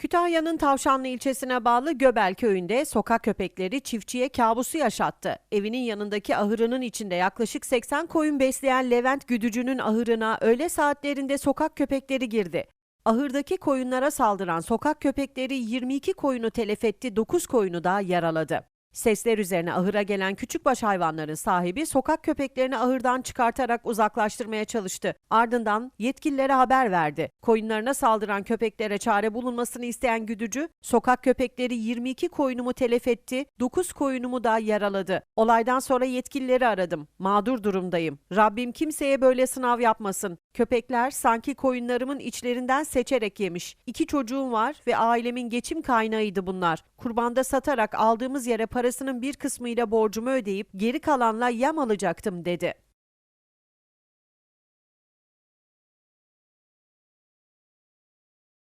Kütahya'nın Tavşanlı ilçesine bağlı Göbel köyünde sokak köpekleri çiftçiye kabusu yaşattı. Evinin yanındaki ahırının içinde yaklaşık 80 koyun besleyen Levent Güdücü'nün ahırına öğle saatlerinde sokak köpekleri girdi. Ahırdaki koyunlara saldıran sokak köpekleri 22 koyunu telef etti, 9 koyunu da yaraladı. Sesler üzerine ahıra gelen küçükbaş hayvanların sahibi sokak köpeklerini ahırdan çıkartarak uzaklaştırmaya çalıştı. Ardından yetkililere haber verdi. Koyunlarına saldıran köpeklere çare bulunmasını isteyen güdücü, sokak köpekleri 22 koyunumu telef etti, 9 koyunumu da yaraladı. Olaydan sonra yetkilileri aradım. Mağdur durumdayım. Rabbim kimseye böyle sınav yapmasın. Köpekler sanki koyunlarımın içlerinden seçerek yemiş. İki çocuğum var ve ailemin geçim kaynağıydı bunlar. Kurbanda satarak aldığımız yere parasının bir kısmıyla borcumu ödeyip geri kalanla yem alacaktım dedi.